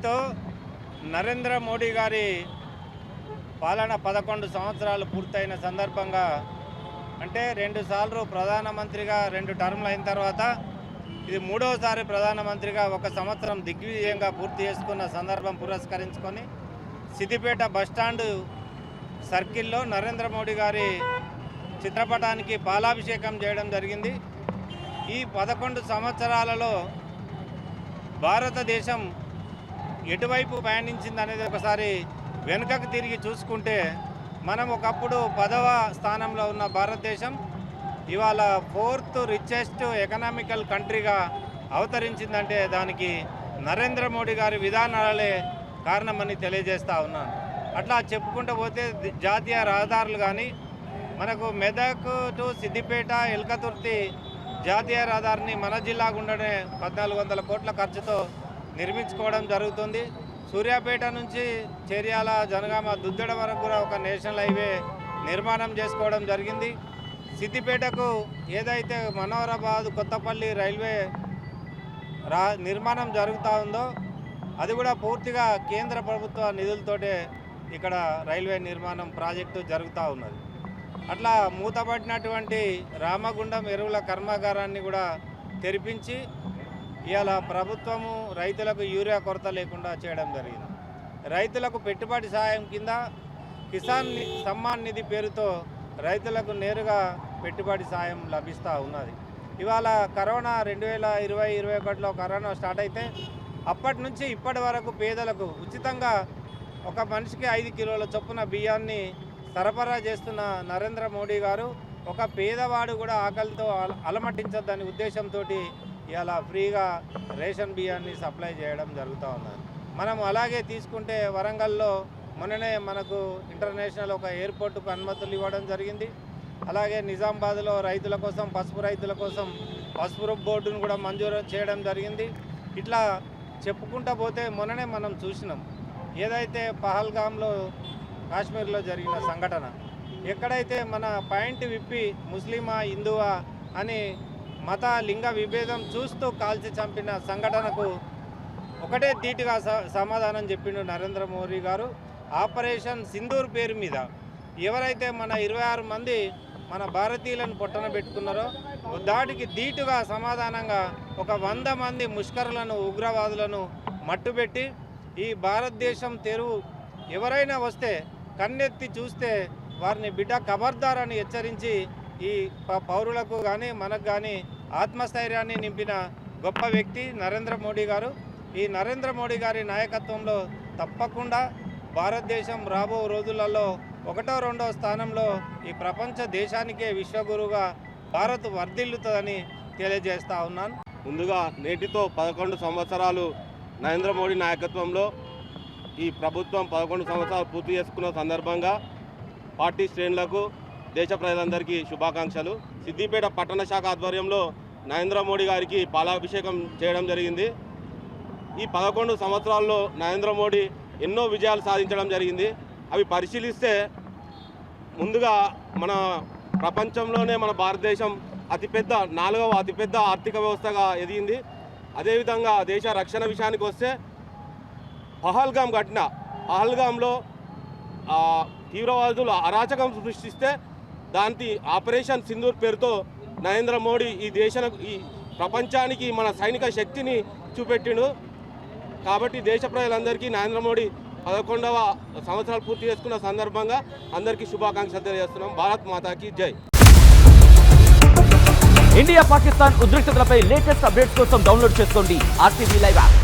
స్ఫూర్తితో నరేంద్ర మోడీ గారి పాలన పదకొండు సంవత్సరాలు పూర్తయిన సందర్భంగా అంటే రెండు సార్లు ప్రధానమంత్రిగా రెండు టర్మ్లు అయిన తర్వాత ఇది మూడవసారి ప్రధానమంత్రిగా ఒక సంవత్సరం దిగ్విజయంగా పూర్తి చేసుకున్న సందర్భం పురస్కరించుకొని సిద్దిపేట బస్టాండ్ సర్కిల్లో నరేంద్ర మోడీ గారి చిత్రపటానికి పాలాభిషేకం చేయడం జరిగింది. ఈ పదకొండు సంవత్సరాలలో భారతదేశం ఎటువైపు పయనించింది అనేది ఒకసారి వెనుకకు తిరిగి చూసుకుంటే మనం ఒకప్పుడు పదవ స్థానంలో ఉన్న భారతదేశం ఇవాళ ఫోర్త్ రిచెస్ట్ ఎకనామికల్ కంట్రీగా అవతరించిందంటే దానికి నరేంద్ర మోడీ గారి విధానాలే కారణమని తెలియజేస్తూ ఉన్నాను. అట్లా చెప్పుకుంటూ పోతే జాతీయ రహదారులు కానీ మనకు మెదక్ టు సిద్దిపేట ఎల్కతుర్తి జాతీయ రహదారిని మన జిల్లాకు గుండానే పద్నాలుగు వందల కోట్ల ఖర్చుతో నిర్మించుకోవడం జరుగుతుంది. సూర్యాపేట నుంచి చేర్యాల జనగామ దుద్దెడ వరకు కూడా ఒక నేషనల్ హైవే నిర్మాణం చేసుకోవడం జరిగింది. సిద్దిపేటకు ఏదైతే మనోహరాబాద్ కొత్తపల్లి రైల్వే రా నిర్మాణం జరుగుతూ ఉందో అది కూడా పూర్తిగా కేంద్ర ప్రభుత్వ నిధులతోటే ఇక్కడ రైల్వే నిర్మాణం ప్రాజెక్టు జరుగుతూ ఉన్నది. అట్లా మూతపడినటువంటి రామగుండం ఎరువుల కర్మాగారాన్ని కూడా తెరిపించి ఇవాళ ప్రభుత్వము రైతులకు యూరియా కొరత లేకుండా చేయడం జరిగింది. రైతులకు పెట్టుబడి సాయం కింద కిసాన్ సమ్మాన్ నిధి పేరుతో రైతులకు నేరుగా పెట్టుబడి సాయం లభిస్తూ ఉన్నది. ఇవాళ కరోనా రెండు వేల ఇరవై ఇరవై ఒకటిలో కరోనా స్టార్ట్ అయితే అప్పటి నుంచి ఇప్పటి వరకు పేదలకు ఉచితంగా ఒక మనిషికి ఐదు కిలోల చొప్పున బియ్యాన్ని సరఫరా చేస్తున్న నరేంద్ర మోడీ గారు ఒక పేదవాడు కూడా ఆకలితో అల- అలమటించొద్దనే ఉద్దేశంతో ఇలా ఫ్రీగా రేషన్ బియ్యాన్ని సప్లై చేయడం జరుగుతూ ఉన్నది. మనం అలాగే తీసుకుంటే వరంగల్లో మొన్ననే మనకు ఇంటర్నేషనల్ ఒక ఎయిర్పోర్టుకు అనుమతులు ఇవ్వడం జరిగింది. అలాగే నిజామాబాద్లో రైతుల కోసం పసుపు రైతుల కోసం పసుపు బోర్డును కూడా మంజూరు చేయడం జరిగింది. ఇట్లా చెప్పుకుంటా పోతే మొన్ననే మనం చూసినాం. ఏదైతే పహల్గామ్లో కాశ్మీర్లో జరిగిన సంఘటన ఎక్కడైతే మన పాయింట్ విప్పి ముస్లిమా హిందువా అని మత లింగ విభేదం చూస్తూ కాల్చి చంపిన సంఘటనకు ఒకటే ధీటుగా స- సమాధానం చెప్పిండు నరేంద్ర మోడీ గారు. ఆపరేషన్ సింధూర్ పేరు మీద ఎవరైతే మన ఇరవై ఆరు మంది మన భారతీయులను పొట్టన పెట్టుకున్నారో దాడికి ధీటుగా సమాధానంగా ఒక వంద మంది ముష్కరులను ఉగ్రవాదులను మట్టుబెట్టి ఈ భారతదేశం తెరువు ఎవరైనా వస్తే కన్నెత్తి చూస్తే వారిని బిడ్డ కబర్దారని హెచ్చరించి ఈ పౌరులకు కానీ మనకు కానీ ఆత్మస్థైర్యాన్ని నింపిన గొప్ప వ్యక్తి నరేంద్ర మోడీ గారు. ఈ నరేంద్ర మోడీ గారి నాయకత్వంలో తప్పకుండా భారతదేశం రాబో రోజులలో ఒకటో రెండో స్థానంలో ఈ ప్రపంచ దేశానికే విశ్వగురువుగా భారత్ వర్ధిల్లుతుందని తెలియజేస్తా ఉన్నాను. ముందుగా నేటితో పదకొండు సంవత్సరాలు నరేంద్ర మోడీ నాయకత్వంలో ఈ ప్రభుత్వం పదకొండు సంవత్సరాలు పూర్తి చేసుకున్న సందర్భంగా పార్టీ శ్రేణులకు దేశ ప్రజలందరికీ శుభాకాంక్షలు. సిద్దిపేట పట్టణ శాఖ ఆధ్వర్యంలో నరేంద్ర మోడీ గారికి పాలాభిషేకం చేయడం జరిగింది. ఈ పదకొండు సంవత్సరాల్లో నరేంద్ర మోడీ ఎన్నో విజయాలు సాధించడం జరిగింది. అవి పరిశీలిస్తే ముందుగా మన ప్రపంచంలోనే మన భారతదేశం అతిపెద్ద నాలుగవ అతిపెద్ద ఆర్థిక వ్యవస్థగా ఎదిగింది. అదేవిధంగా దేశ రక్షణ విషయానికి వస్తే పహల్గాం ఘటన పహల్గాంలో తీవ్రవాదులు అరాచకం సృష్టిస్తే దానికి ఆపరేషన్ సింధూర్ పేరుతో నరేంద్ర మోడీ ఈ దేశ ఈ ప్రపంచానికి మన సైనిక శక్తిని చూపెట్టిండు. కాబట్టి దేశ ప్రజలందరికీ నరేంద్ర మోడీ పదకొండవ సంవత్సరాలు పూర్తి చేసుకున్న సందర్భంగా అందరికీ శుభాకాంక్షలు తెలియజేస్తున్నాం. భారత్ మాతాకి జై. ఇండియా పాకిస్తాన్ ఉద్రిక్తతలపై లేటెస్ట్ అప్డేట్స్ కోసం డౌన్లోడ్ చేసుకోండి ఆర్టీవీ లైవ్ యాప్.